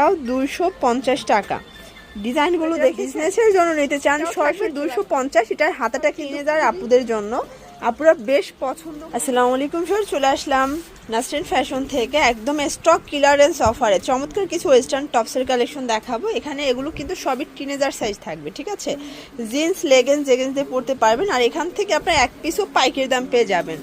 তাও দুইশো পঞ্চাশ টাকা। ডিজাইনগুলো দেখে বিজনেসের জন্য নিতে চান সরাসরি দুইশো পঞ্চাশ এটার হাতাটা কিনে দেওয়ার আপুদের জন্য। আপুরা বেশ পছন্দ আসসালামু আলাইকুম স্যার চলে আসলাম নাসরিন ফ্যাশন থেকে একদম স্টক ক্লিয়ারেন্স অফারে চমৎকার কিছু ওয়েস্টার্ন টপসের কালেকশন দেখাবো। এখানে এগুলো কিন্তু সবই টিনেজার সাইজ থাকবে ঠিক আছে? জিন্স লেগেন্স জেগেন্স দিয়ে পড়তে পারবেন। আর এখান থেকে আপনার এক পিসও পাইকারি দাম পেয়ে যাবেন।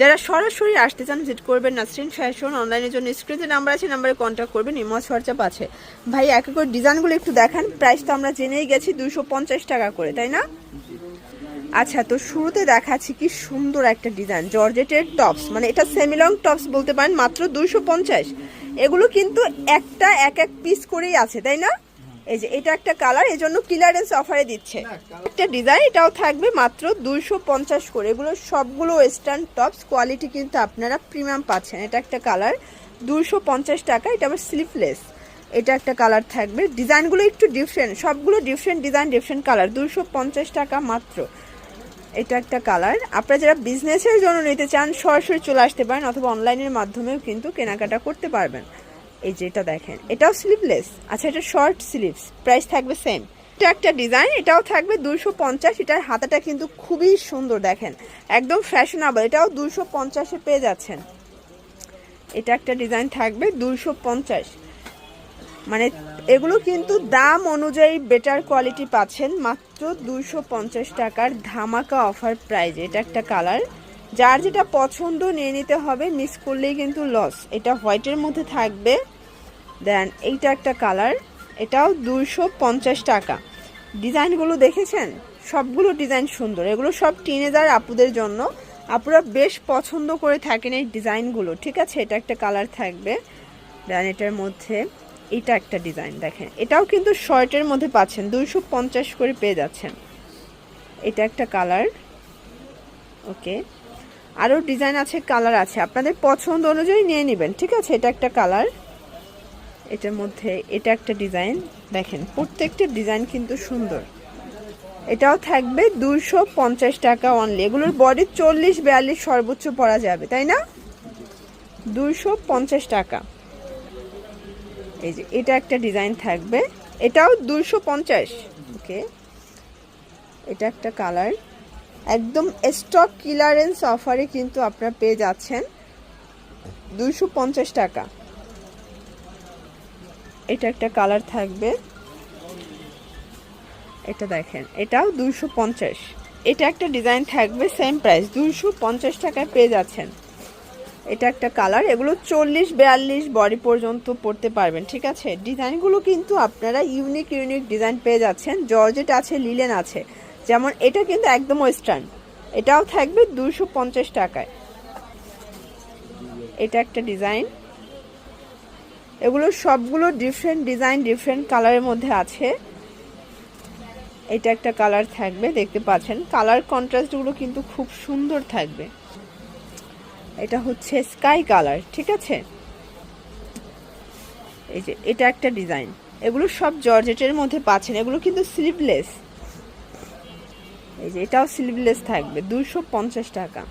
যারা সরাসরি আসতে চান ভিজিট করবেন নাসরিন ফ্যাশন অনলাইনের জন্য স্ক্রিনে নাম্বার আছে নাম্বারে কন্ট্যাক্ট করবেন ইমস হোয়াটসঅ্যাপ আছে। ভাই, এক এক করে ডিজাইনগুলো একটু দেখান প্রাইস তো আমরা জেনেই গেছি, দুশো টাকা করে, তাই না? আচ্ছা তো শুরুতে দেখাচ্ছি কি সুন্দর একটা ডিজাইন জর্জেটের টপস মানে এটা সেমিলং টপস বলতে পারেন, মাত্র পঞ্চাশ। এগুলো কিন্তু একটা এক এক পিস করেই আছে, তাই না? এই যে এটা একটা কালার এই জন্য ক্লিয়ারেন্স অফারে দিচ্ছে। একটা ডিজাইন এটাও থাকবে মাত্র দুইশো পঞ্চাশ করে। এগুলো সবগুলো ওয়েস্টার্ন টপস কোয়ালিটি কিন্তু আপনারা প্রিমিয়াম পাচ্ছেন। এটা একটা কালার দুইশো পঞ্চাশ টাকা এটা আবার স্লিপলেস এটা একটা কালার থাকবে। ডিজাইনগুলো একটু ডিফারেন্ট সবগুলো ডিফারেন্ট ডিজাইন ডিফারেন্ট কালার। দুইশো পঞ্চাশ টাকা মাত্র। এটা একটা কালার। আপনারা যারা বিজনেসের জন্য নিতে চান সরাসরি চলে আসতে পারেন অথবা অনলাইনের মাধ্যমেও কিন্তু কেনাকাটা করতে পারবেন। এই যে এটা দেখেন, এটাও স্লিভলেস আচ্ছা এটা শর্ট স্লিভস প্রাইস থাকবে সেম এটা একটা ডিজাইন এটাও থাকবে দুশো পঞ্চাশ, এটার হাতাটা কিন্তু খুবই সুন্দর, দেখেন। একদম ফ্যাশনেবল এটাও দুশো পঞ্চাশে পেয়ে যাচ্ছেন। এটা একটা ডিজাইন থাকবে দুশো পঞ্চাশ। মানে এগুলো কিন্তু দাম অনুযায়ী বেটার কোয়ালিটি পাচ্ছেন, মাত্র দুইশো পঞ্চাশ টাকার ধামাকা অফার প্রাইজ এটা একটা কালার যার যেটা পছন্দ নিয়ে নিতে হবে মিস করলেই কিন্তু লস এটা হোয়াইটের মধ্যে থাকবে। দেন এইটা একটা কালার এটাও দুশো টাকা। ডিজাইনগুলো দেখেছেন? সবগুলো ডিজাইন সুন্দর। এগুলো সব টিনেজার আপুদের জন্য। আপুরা বেশ পছন্দ করে থাকেন এই ডিজাইনগুলো ঠিক আছে, এটা একটা কালার থাকবে। দেন এটার মধ্যে এটা একটা ডিজাইন দেখেন। এটাও কিন্তু শর্টের মধ্যে পাচ্ছেন, দুইশো পঞ্চাশ করে পেয়ে যাচ্ছেন। এটা একটা কালার ওকে আরও ডিজাইন আছে কালার আছে। আপনাদের পছন্দ অনুযায়ী নিয়ে নেবেন, ঠিক আছে? এটা একটা কালার এটার মধ্যে এটা একটা ডিজাইন দেখেন, প্রত্যেকটা ডিজাইন কিন্তু সুন্দর। এটাও থাকবে দুইশো পঞ্চাশ টাকা অনলি এগুলোর বডি চল্লিশ, বিয়াল্লিশ সর্বোচ্চ পরা যাবে, তাই না? দুইশো পঞ্চাশ টাকা। এই যে, এটা একটা ডিজাইন থাকবে। এটাও দুইশো পঞ্চাশ। ওকে এটা একটা কালার একদম স্টক ক্লিয়ারেন্স অফারে কিন্তু আপনারা পেয়ে যাচ্ছেন দুইশো পঞ্চাশ টাকা। এটা একটা কালার থাকবে। এটা দেখেন, এটাও দুইশো পঞ্চাশ। এটা একটা ডিজাইন থাকবে সেম প্রাইস দুইশো পঞ্চাশ টাকায় পেয়ে যাচ্ছেন। এটা একটা কালার এগুলো চল্লিশ বিয়াল্লিশ বডি পর্যন্ত পড়তে পারবেন, ঠিক আছে? ডিজাইনগুলো কিন্তু আপনারা ইউনিক ইউনিক ডিজাইন পেয়ে যাচ্ছেন। জর্জেট আছে লিলেন আছে। যেমন এটা কিন্তু একদম ওয়েস্টার্ন। এটাও থাকবে দুশো পঞ্চাশ টাকায়। এটা একটা ডিজাইন। এগুলো সবগুলো ডিফারেন্ট ডিজাইন ডিফারেন্ট কালারের মধ্যে আছে। এটা একটা কালার থাকবে, দেখতে পাচ্ছেন। কালার কন্ট্রাস্টগুলো কিন্তু খুব সুন্দর থাকবে। এটা হচ্ছে স্কাই কালার ঠিক আছে? এই যে, এটা একটা ডিজাইন এগুলো সব জর্জেটের মধ্যে পাচ্ছেন। এগুলো কিন্তু স্লিভলেস এই যে, এটাও স্লিভলেস থাকবে দুশো পঞ্চাশ টাকা।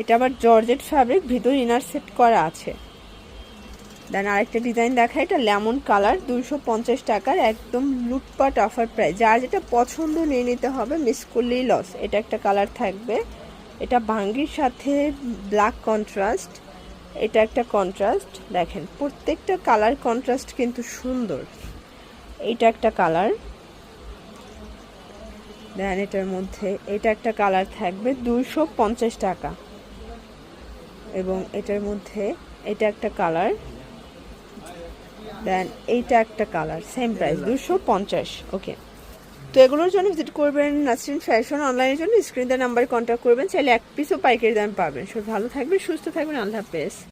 এটা আবার জর্জেট ফ্যাব্রিক ভিতর ইনার সেট করা আছে। দেন আরেকটা ডিজাইন দেখা, এটা লেমন কালার দুইশো পঞ্চাশ টাকার, একদম লুটপাট অফার প্রাইস যার যেটা পছন্দ নিয়ে নিতে হবে মিস করলেই লস এটা একটা কালার থাকবে। এটা ভাঙ্গির সাথে ব্ল্যাক কন্ট্রাস্ট এটা একটা কন্ট্রাস্ট দেখেন, প্রত্যেকটা কালার কন্ট্রাস্ট কিন্তু সুন্দর। এটা একটা কালার দেন এটার মধ্যে, এটা একটা কালার থাকবে দুইশো পঞ্চাশ টাকা। এবং এটার মধ্যে এটা একটা কালার, দেন এইটা একটা কালার সেম প্রাইস দুশো পঞ্চাশ ওকে তো এগুলোর জন্য ভিজিট করবেন নাসরিন ফ্যাশন অনলাইনের জন্য স্ক্রিন নাম্বারে কন্ট্যাক্ট করবেন, চাইলে এক পিসও পাইকারি দাম পাবেন। সব ভালো থাকবেন, সুস্থ থাকবেন, আল্লাহ হাফেজ।